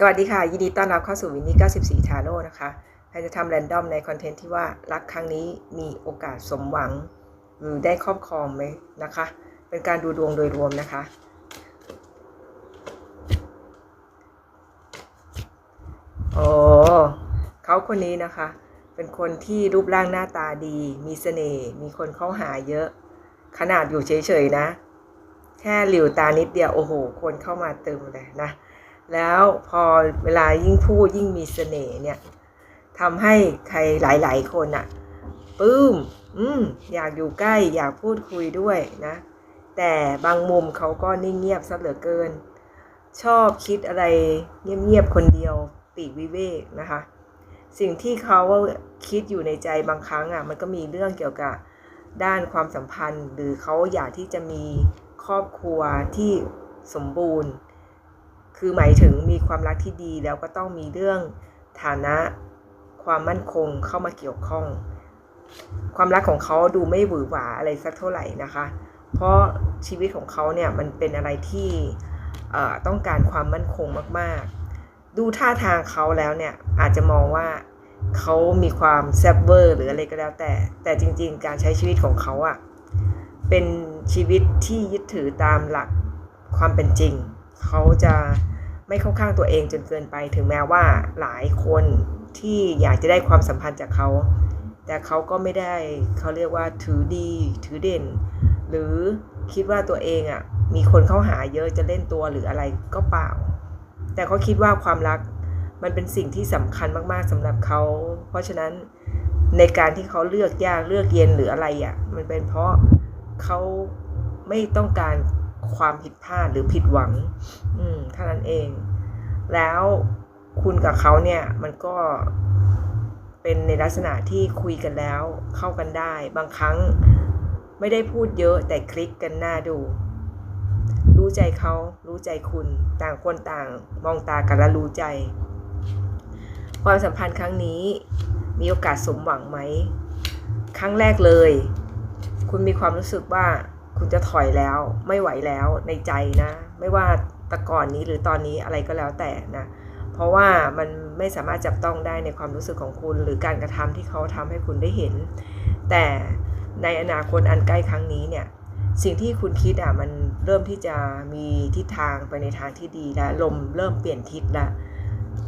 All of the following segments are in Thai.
สวัสดีค่ะ ยินดีต้อนรับเข้าสู่วินนี่94ทาโร่นะคะใครจะทำแรนดอมในคอนเทนต์ที่ว่ารักครั้งนี้มีโอกาสสมหวัง หรือได้ครอบครองไหมนะคะ เป็นการดูดวงโดยรวมนะคะ โอ้เขาคนนี้นะคะ เป็นคนที่รูปร่างหน้าตาดี มีเสน่ห์มีคนเข้าหาเยอะ ขนาดอยู่เฉยๆนะ แค่หลิวตานิดเดียว โอ้โห คนเข้ามาเติมเลยนะ แล้วพอเวลายิ่งพูดยิ่งมีเสน่ห์เนี่ยทำให้ใครหลาย ๆ คนอะปื้มอืมอยากอยู่ใกล้อยากพูดคุยด้วยนะ แต่บางมุมเขาก็นิ่งเงียบซะเหลือเกิน ชอบคิดอะไรเงียบ ๆ คนเดียวปีกวิเวกนะคะ สิ่งที่เขาคิดอยู่ในใจบางครั้งอะมันก็มีเรื่องเกี่ยวกับด้านความสัมพันธ์ หรือเขาอยากที่จะมีครอบครัวที่สมบูรณ์ คือหมายถึงมีความรักที่ดีแล้วก็ต้องมีเรื่องฐานะความมั่นคงเข้ามาเกี่ยวข้อง ความรักของเขาดูไม่หวือหวาอะไรสักเท่าไหร่นะคะ เพราะชีวิตของเขาเนี่ยมันเป็นอะไรที่ต้องการความมั่นคงมากๆ ดูท่าทางเขาแล้วเนี่ยอาจจะมองว่าเขามีความแซบเวอร์หรืออะไรก็แล้วแต่ แต่จริงๆ การใช้ชีวิตของเขาอะเป็นชีวิตที่ยึดถือตามหลักความเป็นจริง เขาจะไม่เข้าข้างตัวเองจนเกินไป ถึงแม้ว่าหลายคนที่อยากจะได้ความสัมพันธ์จากเขา แต่เขาก็ไม่ได้เขาเรียกว่าถือดีถือเด่น หรือคิดว่าตัวเองอะ่ะมีคนเข้าหาเยอะจะเล่นตัวหรืออะไรก็เปล่า แต่เขาคิดว่าความรักมันเป็นสิ่งที่สำคัญมากๆสำหรับเขา เพราะฉะนั้นในการที่เขาเลือกยากเลือกเย็นหรืออะไรอะ่ะมันเป็นเพราะเขาไม่ต้องการ ความผิดพลาดหรือผิดหวัง อืมเท่านั้นเอง แล้วคุณกับเขาเนี่ยมันก็เป็นในลักษณะที่คุยกันแล้วเข้ากันได้ บางครั้งไม่ได้พูดเยอะแต่คลิกกันหน้าดู รู้ใจเขารู้ใจคุณต่างคนต่างมองตากันแล้วรู้ใจ ความสัมพันธ์ครั้งนี้มีโอกาสสมหวังไหม ครั้งแรกเลย คุณมีความรู้สึกว่า คุณจะถอยแล้วไม่ไหวแล้วในใจนะ ไม่ว่าแต่ก่อนนี้หรือตอนนี้อะไรก็แล้วแต่นะ เพราะว่ามันไม่สามารถจับต้องได้ในความรู้สึกของคุณ หรือการกระทำที่เขาทำให้คุณได้เห็น แต่ในอนาคตอันใกล้ครั้งนี้เนี่ยสิ่งที่คุณคิดอะมันเริ่มที่จะมีทิศทางไปในทางที่ดีแล้วลมเริ่มเปลี่ยนทิศล้ว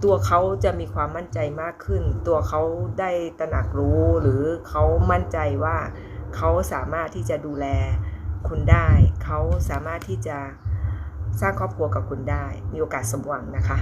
ตัวเขาจะมีความมั่นใจมากขึ้น ตัวเขาได้ตระหนักรู้หรือเขามั่นใจว่าเขาสามารถที่จะดูแล คุณได้ เขาสามารถที่จะสร้างครอบครัวกับคุณได้ มีโอกาสสมหวังนะคะ